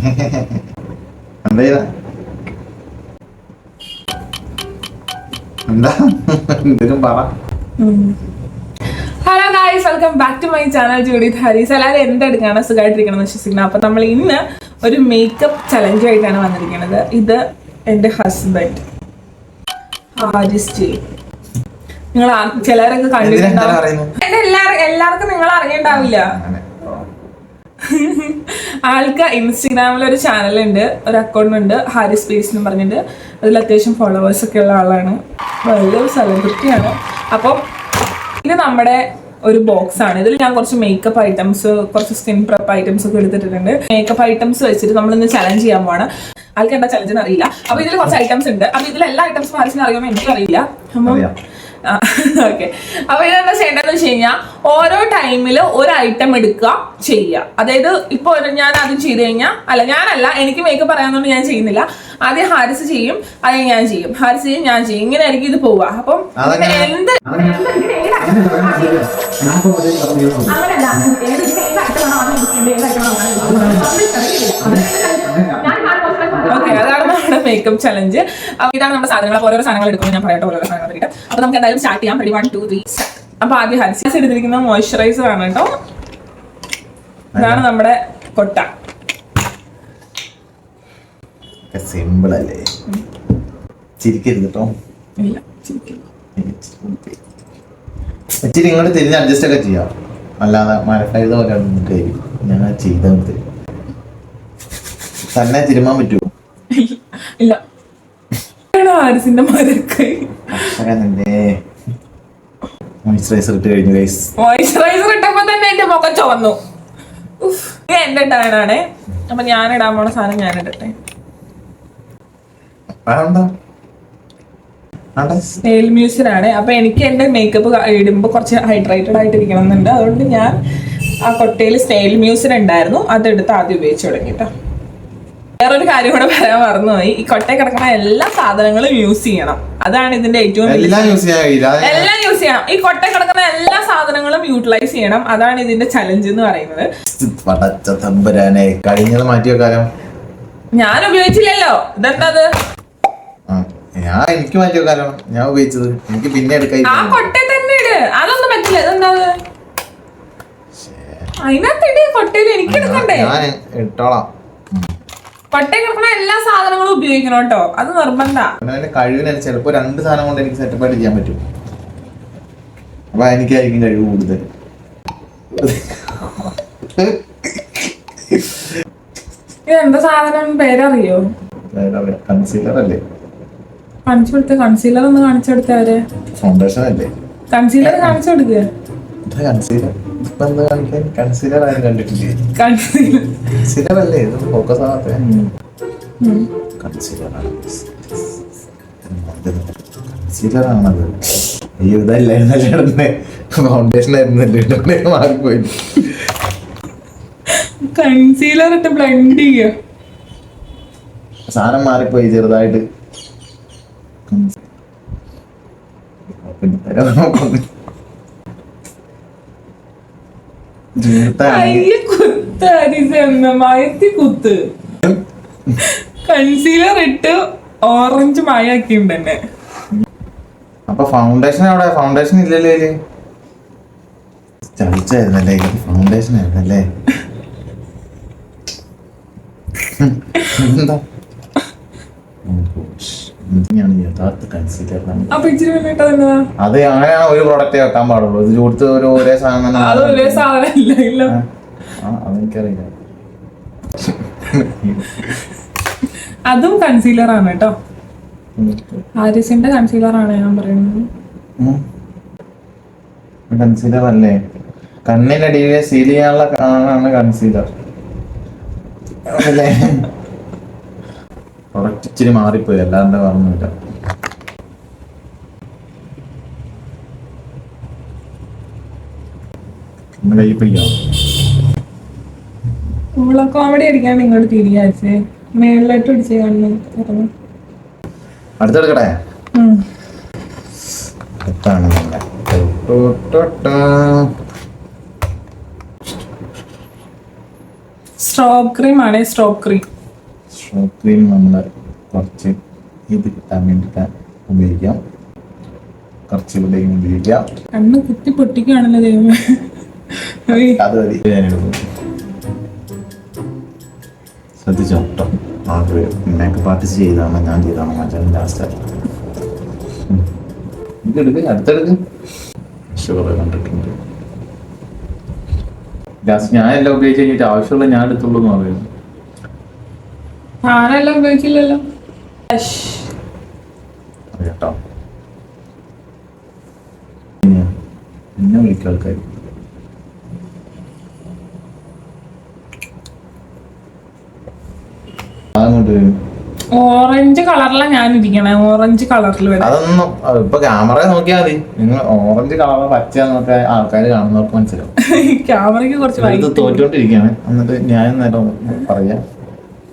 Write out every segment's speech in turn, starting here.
എന്താ ചെയ്തേ? എന്താ? എന്തെങ്കിലും പറ. Hello guys welcome back to my channel Judy Harris എല്ലാവരും എന്തെടുക്കാണ് സുഖമായിട്ടിരിക്കണം എന്ന് വിശ്വസിക്കുന്നത് അപ്പൊ നമ്മൾ ഇന്ന് ഒരു മേക്കപ്പ് ചലഞ്ച് ആയിട്ടാണ് വന്നിരിക്കുന്നത് ഇത് എന്റെ ഹസ്ബൻഡ് ഹാരിസ് നിങ്ങൾ ചിലരൊക്കെ കണ്ടിട്ടുണ്ടാവും. എല്ലാവർക്കും നിങ്ങൾ അറിയണ്ടാവില്ല. ആൾക്ക് ഇൻസ്റ്റഗ്രാമിൽ ഒരു ചാനലുണ്ട് ഒരു അക്കൗണ്ട് ഉണ്ട് ഹാരി സ്പേസ് എന്ന് പറഞ്ഞിട്ട്. അതിൽ അത്യാവശ്യം ഫോളോവേഴ്സ് ഒക്കെ ഉള്ള ആളാണ്. വലിയൊരു സെലിബ്രിറ്റിയാണ് അപ്പം ഇത് നമ്മുടെ ഒരു ബോക്സ് ആണ്. ഇതിൽ ഞാൻ കുറച്ച് മേക്കപ്പ് ഐറ്റംസ് കുറച്ച് സ്കിൻ പ്രപ്പ് ഐറ്റംസ് ഒക്കെ എടുത്തിട്ടുണ്ട് മേക്കപ്പ് ഐറ്റംസ് വെച്ചിട്ട് നമ്മൾ ഇന്ന് ചലഞ്ച് ചെയ്യാൻ പോവാണ്. ആൾക്ക് എന്താ ചലഞ്ച് അറിയില്ല. അപ്പൊ ഇതിൽ കുറച്ച് ഐറ്റംസ് ഉണ്ട്. അപ്പൊ ഇതിൽ എല്ലാ ഐറ്റംസും ഹാരിസിന് അറിയുമ്പോൾ എനിക്കറിയില്ല. അപ്പം. ഓക്കെ അപ്പൊ ഇതെന്താ ചെയ്യേണ്ടതെന്ന് വെച്ച് കഴിഞ്ഞാൽ ഓരോ ടൈമിൽ ഒരു ഐറ്റം എടുക്കുക ചെയ്യുക അതായത് ഇപ്പൊ ഞാൻ ആദ്യം ചെയ്ത് കഴിഞ്ഞാൽ അല്ല ഞാനല്ല എനിക്ക് മേക്കപ്പ് പറയാന്നൊന്നും ഞാൻ ചെയ്യുന്നില്ല. ആദ്യം ഹാരിസ് ചെയ്യും അത് ഞാൻ ചെയ്യും. ഹാരിസ് ചെയ്യും ഞാൻ ചെയ്യും. ഇങ്ങനെ എനിക്ക് ഇത് പോവുക. അപ്പം എന്ത് ഓക്കെ അതാണ് നമ്മുടെ മേക്കപ്പ് ചലഞ്ച് ഇതാണ് നമ്മുടെ സാധനങ്ങൾ ഓരോ സാധനങ്ങൾ എടുക്കുമ്പോൾ ഞാൻ പറയട്ടെ ഓരോ എടുക്കാം അപ്പൊ നമുക്ക് എന്തായാലും സ്റ്റാർട്ട് ചെയ്യാം. റെഡി വൺ ടു ത്രീ അപ്പൊ ആദ്യം ഹരിസാസ് എടുത്തിരിക്കുന്ന മോയ്സ്ചറൈസർ ആണ് കേട്ടോ. ഇതാണ് നമ്മുടെ കൊട്ട. സിമ്പിൾ അല്ലേ? ചിരിക്കരുത് കേട്ടോ. ഇച്ചിരി ഇങ്ങോട്ട് തിരിഞ്ഞ് അഡ്ജസ്റ്റ് ഒക്കെ ചെയ്യാം. അല്ലാതെ മരക്കഴുത പോലെ ഞാൻ ചെയ്താൽ മതി. തന്നെ തിരുമാൻ പറ്റുമോ? ഇല്ല. ഇതാണ് ഹാരിസിന്റെ മരക്കൈ. നിന്റെ മോയിസ്ചറൈസർ ഇട്ട് കഴിഞ്ഞു ഗൈസ് മോയിസ്ചറൈസർ ഇട്ടപ്പോ തന്നെ എന്റെ മുഖം ചുവന്നു. ഇത് എന്റെ അപ്പൊ ഞാൻ ഇടാൻ പോണ സാധനം ഞാൻ ഇടട്ടെ. നെയിൽ മ്യൂസിനാണ് അപ്പൊ എനിക്ക് എന്റെ മേക്കപ്പ് ഇടുമ്പോ കുറച്ച് ഹൈഡ്രേറ്റഡ് ആയിട്ട് ഇരിക്കണം എന്നുണ്ട് അതുകൊണ്ട് ഞാൻ ആ കൊട്ടയിൽ സ്നെയിൽ മ്യൂസിൻ ഉണ്ടായിരുന്നു. അതെടുത്ത് ആദ്യം ഉപയോഗിച്ച് തുടങ്ങിട്ടോ വേറൊരു കാര്യം കൂടെ പറയാൻ മറന്നുപോയി. ഈ കൊട്ടയിൽ കിടക്കുന്ന എല്ലാ സാധനങ്ങളും യൂസ് ചെയ്യണം. അതാണ് ഇതിന്റെ ഏറ്റവും എല്ലാം യൂസ് ചെയ്യണം ഈ കൊട്ട കിടക്കുന്ന എല്ലാ സാധനങ്ങളും യൂട്ടിലൈസ് ചെയ്യണം. അതാണ് ഇതിന്റെ ചലഞ്ച് എന്ന് പറയുന്നത്. പടച്ച തമ്പുരാനെ കഴിഞ്ഞത് മാറ്റി വെക്കാലോ ഞാൻ ഉപയോഗിച്ചില്ലല്ലോ. ഇതെന്താ അത് ഞാൻ എനിക്ക് മാറ്റി കാലം. ഞാൻ ഉപയോഗിച്ചത്. എനിക്ക് പിന്നെ എടുക്കാൻ ആ കൊട്ടയിൽ തന്നെ ഇട്. അതൊന്നും പറ്റില്ല. ഇതെന്താ അത്? അതിനകത്ത് ഇട് കൊട്ടയിൽ എനിക്ക് എടുക്കണ്ടേ? ഞാൻ ഇട്ടോളാം. കൊട്ടയിൽ കിടക്കുന്ന എല്ലാ സാധനങ്ങളും ഉപയോഗിക്കണം കേട്ടോ. അത് നിർബന്ധമാണ് കഴിവിനെ കഴിവിനനുസരിച്ച് ചിലപ്പോ രണ്ട് സാധനം കൊണ്ട് എനിക്ക് സെറ്റപ്പ് ആയിട്ട് ചെയ്യാൻ പറ്റും. അപ്പൊ എനിക്കായിരിക്കും കഴിവ് കൂടുതൽ. എന്താ സാധനം പേരറിയോ? കൺസീലർ അല്ലേ? കാണിച്ചു കൊടുത്ത കൺസീലർ ഒന്ന് കാണിച്ചു കൊടുത്തവര് ഫൗണ്ടേഷൻ അല്ലേ? കൺസീലർ കാണിച്ചു കൊടുക്കുക കൺസീലർ ഇപ്പൊ കാണിക്കാൻ കൺസീലർ ആരും കണ്ടിട്ടില്ലേ? കൺസീലർ അല്ലേ? ഇത് ഫോക്കസ് ആവാത്ത കൺസീലർ ആണ്. കൺസീലർ ആണത്. അയ്യോ ഇതല്ലായിരുന്നല്ലേ ഇടുന്നേ? ഫൗണ്ടേഷൻ ആയിരുന്നല്ലേ ഇടുന്നേ? മാറിപ്പോയി. കൺസീലർ ഇട്ട് ബ്ലെൻഡ് ചെയ്യുക സാധനം മാറിപ്പോയി ചെറുതായിട്ട്. അയ്യ കുത്ത് അരിസ എന്ന മയത്തി കുത്ത്. കൺസീലർ ഇട്ട് ഓറഞ്ച് മയാക്കിണ്ട് എന്നെ. അപ്പൊ ഫൗണ്ടേഷൻ അവിടെ ഫൗണ്ടേഷൻ ഇല്ലല്ലേ ചതിച്ചായിരുന്നല്ലേ ഫൗണ്ടേഷൻ ആയിരുന്നല്ലേ? എന്താ? എന്തിനാണ് യഥാർത്ഥ എന്നതാ അത് അങ്ങനെയാണ് ഒരു പ്രോഡക്റ്റ് വെക്കാൻ പാടുള്ളൂ. ഇത് കൊടുത്ത് ഒരു ഒരേ സാധനം അതെനിക്കറിയില്ല. അതും കൺസീലർ ആണ് കേട്ടോ. ഹാരിസിന്റെ കൺസീലർ ആണ് ഞാൻ പറയുന്നത്. കൺസീലർ അല്ലേ? കണ്ണിനടിയിലെ സീൽ ചെയ്യാനുള്ള കൺസീലർ അല്ലേ? പ്രൊഡക്റ്റ് ഇച്ചിരി മാറിപ്പോയി. അല്ലാണ്ട് പറഞ്ഞില്ല ഒന്ന് കൈ പിടിക്കാം? കോമഡി അടിക്കാൻ നിങ്ങൾ തിരിയാച്ചേ. മേളിലോട്ട് പിടിച്ചേ കാണുന്നു അടുത്തെടുക്കട്ടെ. അടുത്താണ് നമ്മുടെ. സ്ട്രോബ് ക്രീം ആണേ സ്ട്രോബ് ക്രീം സ്ട്രോബ് ക്രീം നമ്മൾ കുറച്ച് ഇത് കിട്ടാൻ വേണ്ടിയിട്ട് ഉപയോഗിക്കാം. കുറച്ച് ഇവിടേക്കും ഉപയോഗിക്കാം. കണ്ണ് കുത്തി പൊട്ടിക്കുകയാണല്ലോ ദൈവം. അത് മതി. ശ്രദ്ധിച്ചോ? കേട്ടോ. മേക്കപ്പ് ആർട്ടിസ്റ്റ് ചെയ്താണ് ഞാൻ ചെയ്താണ് മച്ചാൻ ലാസ്റ്റ് ഇത് എടുക്ക് അടുത്തെടുക്ക്. ഷുഗർ കണ്ടിട്ടുണ്ട്. ലാസ്റ്റ് ഞാൻ എല്ലാം ഉപയോഗിച്ച് കഴിഞ്ഞിട്ട് ആവശ്യമുള്ള ഞാൻ എടുത്തുള്ളൂ എന്ന് പറയുന്നു. ഞാനെല്ലാം. അത് കേട്ടോ. എന്നെ വിളിക്കും ആൾക്കാർ ഓറഞ്ച് കളറിലാണ് ഞാൻ ഇരിക്കണേ ഓറഞ്ച് കളറിൽ അതൊന്നും അത് ഇപ്പൊ ക്യാമറ നോക്കിയാൽ മതി. നിങ്ങൾ ഓറഞ്ച് കളർ പച്ചന്നൊക്കെ ആൾക്കാർ കാണുന്നവർക്ക് മനസ്സിലാവും. ക്യാമറയ്ക്ക് കുറച്ച് തോറ്റോണ്ടിരിക്കാണ് എന്നിട്ട് ഞാൻ നേരം പറയാം.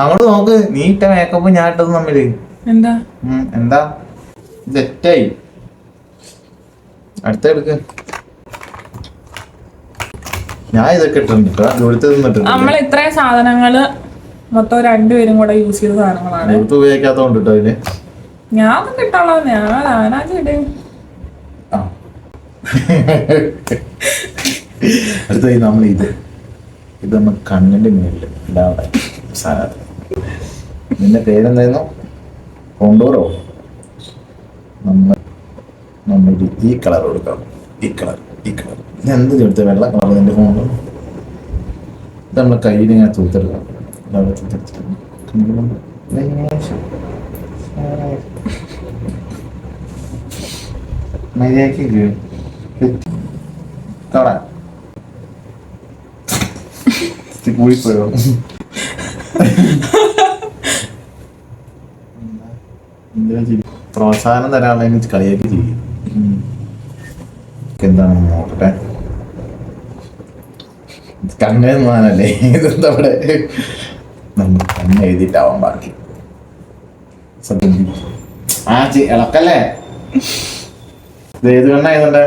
അങ്ങോട്ട് നോക്ക് നീ ഇട്ട മേക്കപ്പ് ഞാൻ ഇട്ടത് തമ്മിൽ. എന്താ? എന്താ? തെറ്റായി അടുത്ത എടുക്ക്. ഞാൻ ഇതൊക്കെ ഇട്ടിട്ടുണ്ട്. ഇവിടുത്തെ നമ്മൾ ഇത്രയും സാധനങ്ങൾ മൊത്തം രണ്ടുപേരും കൂടെ യൂസ് ചെയ്ത സാധനങ്ങളാണ്. ഇവിടുത്തെ ഉപയോഗിക്കാത്തോണ്ട് കേട്ടോ അതിൽ. ഞാൻ കിട്ടാളോ ഞാൻ ഇടും? നമ്മൾ ഇത്. ഇത് നമ്മൾ കണ്ണിന്റെ മേലിൽ ഇടാതെ സാധനം. നിന്റെ പേരെന്തായിരുന്നു? കൊണ്ടൂറോ. നമ്മൾ നമ്മൾ ഈ കളർ കൊടുക്കാം ഈ കളർ ഈ കളർ. ഞാൻ എന്ത് ചേർത്ത് വെള്ള കളർ നിന്റെ ഫോണിൽ ഇത് നമ്മളെ കയ്യിൽ ഇങ്ങനെ തൂത്തെടുക്കാം ഇതാ തൂത്തെടുത്തിട്ടുണ്ട്. മര്യാദയ്ക്ക് കാണാൻ കൂടിപ്പോയോ എന്താ ചെയ്യ- പ്രോത്സാഹനം തരാനുള്ള കളിയാക്കി ചെയ്യും. എന്താണ് നോക്കട്ടെ? കണ്ണേന്നല്ലേ ഇതെന്താ ഇവിടെ? നമ്മൾ കണ്ണ് എഴുതിയിട്ടാവാൻ ബാക്കി. സത്യം. ആ ചെ ഇളക്കല്ലേ? ഇത് ഏത് കണ്ണായതുകൊണ്ട്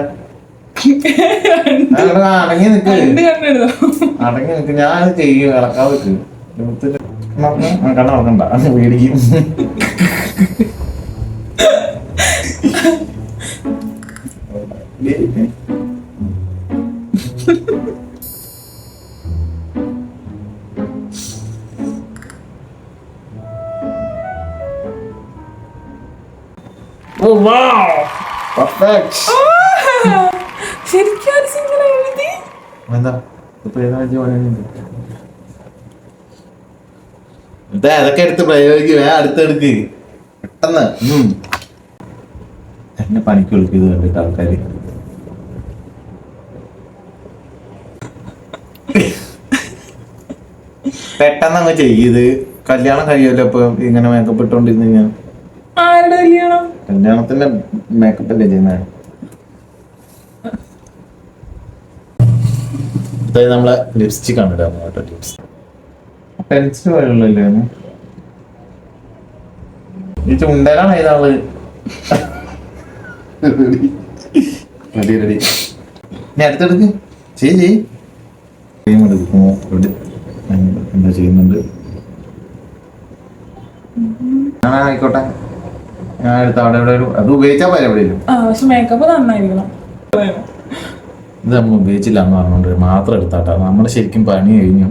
അടങ്ങി കണ്ണെഴുതോ അടങ്ങി നിക്ക്. ഞാൻ ചെയ്യും ഇളക്കാതെ കണ്ണ കണ്ണ് ആ, കണ്ണ് ഇളക്കണ്ട പേടിക്കും Oh wow! Perfect! ശരിക്കും ഒരു സിംഗിൾ എഴുതി? എന്താ? ഇപ്പൊ ഏതാ ജോലിയുണ്ട് ഇതാ അതൊക്കെ എടുത്ത് പ്രയോഗിക്കുക അടുത്തെടുക്ക് പെട്ടെന്ന്. ഉം. പനിക്ക് പണിക്ക് വിളിക്കും ഇത് കണ്ടിട്ട് ആൾക്കാർ പെട്ടെന്ന് അങ്ങ് ചെയ്യത് കല്യാണം കഴിയുമല്ലോ ഇപ്പൊ ഇങ്ങനെ മേക്കപ്പ് ഇട്ടോണ്ടിരുന്ന് ഞാൻ ആരുടെ കല്യാണം? കല്യാണത്തിന്റെ മേക്കപ്പ് അല്ലേ ചെയ്യുന്നത് ഇതായത് നമ്മളെ ലിപ്സ്റ്റിക് ആണ് ഇടാൻ കേട്ടോ പെൻസിൽ പോലുള്ളല്ലേ ഈ ചുണ്ടലാണ് ഏതാൾ? റെഡി റെഡി ഞാൻ അടുത്തെടുക്ക്. ചെയ് ചെയ് എന്താ ചെയ്യുന്നുണ്ട് ആയിക്കോട്ടെ. ഞാൻ എടുത്ത അവിടെ എവിടെ ഒരു അത് ഉപയോഗിച്ചാൽ പോലെ എവിടെയും ആ മേക്കപ്പ് നന്നായിരിക്കണം. ഇത് നമ്മൾ ഉപയോഗിച്ചില്ല എന്ന് പറഞ്ഞുകൊണ്ട് മാത്രം എടുത്താട്ടാ. നമ്മൾ ശരിക്കും പണി കഴിഞ്ഞു.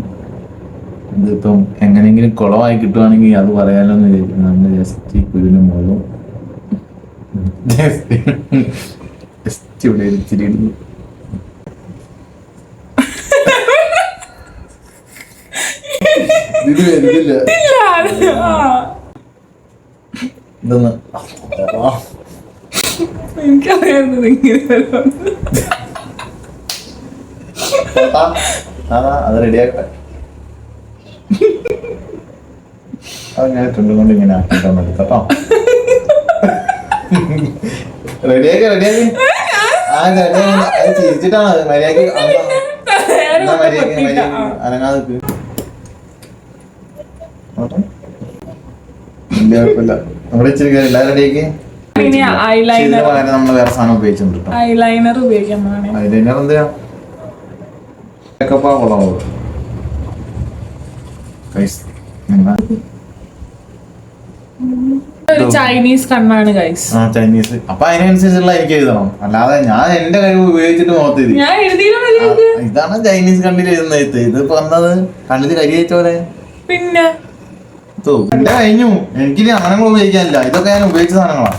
ഇതിപ്പം എങ്ങനെയെങ്കിലും കുളമായി കിട്ടുവാണെങ്കിൽ അത് പറയാലോ എന്ന് വിചാരിക്കുന്നു നമ്മൾ ജസ്റ്റ് കുരുവിനും മുകളിലും ഇവിടെ ഇച്ചിരി ഇടുന്നു ഇത് വരുന്നില്ല ഇതൊന്ന്. എനിക്കറിയായിരുന്നു ഇങ്ങനെ അതാ അത് റെഡിയാക്കട്ടെ അതങ്ങനെ തുണ്ടും കൊണ്ട് ഇങ്ങനെ ആക്കിയിട്ടാണ് കേട്ടോ റെഡിയാക്കി റെഡിയാക്കി ആ റെഡിയാക്കി അത് ചിരിച്ചിട്ടാണ്? മര്യാദയ്ക്ക് മര്യാദയ്ക്ക് മര്യാദയ്ക്ക് അനങ്ങാതെ കുഴപ്പമില്ല. നമ്മുടെ ഇച്ചിരി എല്ലാവരും റെഡിയാക്കി നമ്മൾ വേറെ സാധനം ഉപയോഗിച്ചിട്ടുണ്ട് ഐലൈനർ ഉപയോഗിക്കാൻ ഐലൈനർ എന്തിനാ മേക്കപ്പ് Guys, എന്താ? ഒരു ചൈനീസ് കണ്ണാണ് ഗൈസ് ആ ചൈനീസ് അപ്പൊ അതിനനുസരിച്ചുള്ള എനിക്ക് എഴുതണം. അല്ലാതെ ഞാൻ എന്റെ കഴിവ് ഉപയോഗിച്ചിട്ട് മുഖത്ത് എഴുതി ഞാൻ എഴുതിയില്ല ഇതാണ് ചൈനീസ് കണ്ണിൽ എഴുതുന്ന എഴുത്ത്. ഇതിപ്പോ വന്നത് കണ്ണിൽ കരി വെച്ചോലെ പിന്നെ? ഇതോ എന്റെ കഴിഞ്ഞു. എനിക്ക് സാധനങ്ങൾ ഉപയോഗിക്കാനില്ല. ഇതൊക്കെ ഞാൻ ഉപയോഗിച്ച സാധനങ്ങളാ.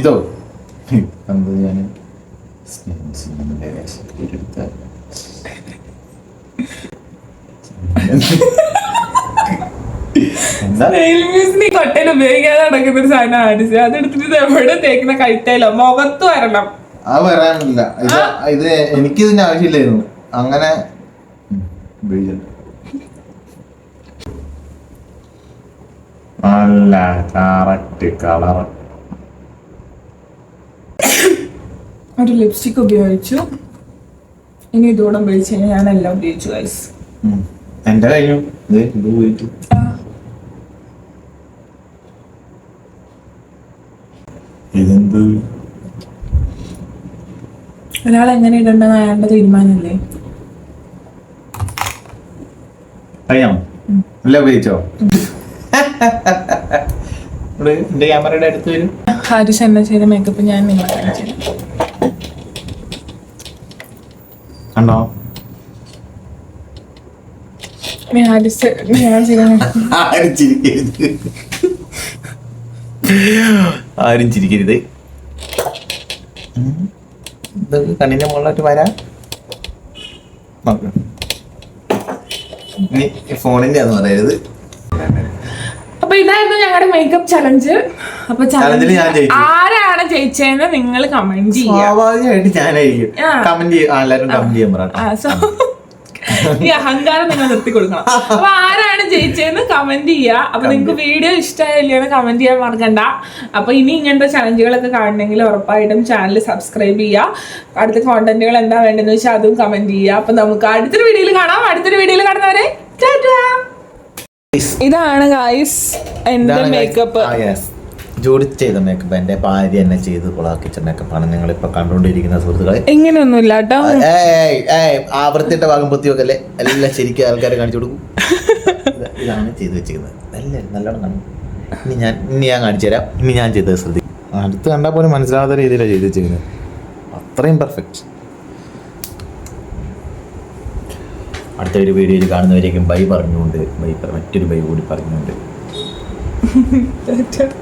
ഇതോ. എന്ത് ഞാൻ. എന്താ കൊട്ടയിൽ ഉപയോഗിക്കാതെ നടക്കുന്ന ഒരു സാധനം എവിടെ തേക്കുന്ന മുഖത്ത് വരണം. ആ വരാനില്ല. ഇത് ഇത് എനിക്ക് ഇതിന്റെ ആവശ്യമില്ലായിരുന്നു. അങ്ങനെ. നല്ല കറക്റ്റ് കളർ. ഒരു ലിപ്സ്റ്റിക് ഉപയോഗിച്ചു. ഇനി ഇതോടെ ഉപയോഗിച്ച് കഴിഞ്ഞാൽ ഞാൻ എല്ലാം ഉപയോഗിച്ചു ഗൈസ് എന്റെ കഴിഞ്ഞു ഇത് ഇത് ഉപയോഗിച്ചു ഇതെന്ത് ഒരാൾ എങ്ങനെ ഇടണ്ടെന്ന് അയാളുടെ തീരുമാനമല്ലേ? കഴിഞ്ഞോ അല്ല ഉപയോഗിച്ചോ? എന്റെ ക്യാമറയുടെ അടുത്ത് വരും. ഹാരിസ് എന്നെ ചെയ്ത? മേക്കപ്പ് ഞാൻ കാണിച്ചു കണ്ടോ? ഹാരിസ് ഞാൻ ചെയ്ത. ആരും ചിരിക്കരുത്. ചിരിക്കരുത് കണ്ണിന്റെ മുകളിലോട്ട് വരാം. നോക്ക് ഇനി ഫോണിന്റെ അന്ന് പറയരുത്. അപ്പൊ ഇതായിരുന്നു ഞങ്ങളുടെ മേക്കപ്പ് ചലഞ്ച് അപ്പൊ ചലഞ്ചിൽ ഞാൻ ജയിച്ചു. ആരാണ് ജയിച്ചതെന്ന് നിങ്ങൾ കമന്റ് ചെയ്യാം. സ്വാഭാവികമായിട്ട് ഞാനായിരിക്കും. കമന്റ് ചെയ്യും. എല്ലാവരും കമന്റ് ചെയ്യാൻ പറ. ഈ അഹങ്കാരം നിങ്ങൾ നിർത്തി കൊടുക്കണം. അപ്പൊ ആരാണ് ജയിച്ചതെന്ന് കമന്റ് ചെയ്യുക അപ്പൊ നിങ്ങൾക്ക് വീഡിയോ ഇഷ്ടമായില്ലെന്ന് കമന്റ് ചെയ്യാൻ മറക്കണ്ട. അപ്പൊ ഇനി ഇങ്ങനത്തെ ചലഞ്ചുകളൊക്കെ കാണണമെങ്കിൽ ഉറപ്പായിട്ടും ചാനൽ സബ്സ്ക്രൈബ് ചെയ്യുക അടുത്ത കോണ്ടന്റുകൾ എന്താ വേണ്ടെന്ന് വെച്ചാൽ അതും കമന്റ് ചെയ്യുക അപ്പൊ നമുക്ക് അടുത്തൊരു വീഡിയോയിൽ കാണാം. അടുത്തൊരു വീഡിയോയിൽ കാണുന്നവരെ ടാറ്റാ. ഇതാണ് ഗായ്സ് എന്റെ മേക്കപ്പ് ജോഡി ചെയ്ത മേക്കപ്പ് എന്റെ ഭാര്യ എന്നെ ചെയ്ത് കൊളാക്കിച്ച മേക്കപ്പാണ് നിങ്ങൾ ഇപ്പൊ കണ്ടുകൊണ്ടിരിക്കുന്ന സുഹൃത്തുക്കളെ. ഇങ്ങനെയൊന്നുമില്ല കേട്ടോ. ആവർത്തിട്ട ഭാഗം പൊത്തിയൊക്കെ അല്ലേ എല്ലാം ശരിക്കും ആൾക്കാരെ കാണിച്ചു കൊടുക്കും. ഇത് ഇതാണ് ചെയ്തു വെച്ചിരിക്കുന്നത്. നല്ല നല്ലോണം കാണും. ഇനി ഞാൻ ഇനി ഞാൻ കാണിച്ചു തരാം. ഇനി ഞാൻ ചെയ്തത് ശ്രദ്ധിക്കും. അടുത്ത് കണ്ടാൽ പോലും മനസ്സിലാവാത്ത രീതിയിലാണ് ചെയ്തു വെച്ചിരിക്കുന്നത്. അത്രയും പെർഫെക്റ്റ് അടുത്ത ഒരു വീഡിയോയിൽ കാണുന്നവരേക്കും ബൈ പറഞ്ഞുകൊണ്ട് ബൈ മറ്റൊരു ബൈ കൂടി പറഞ്ഞുകൊണ്ട്.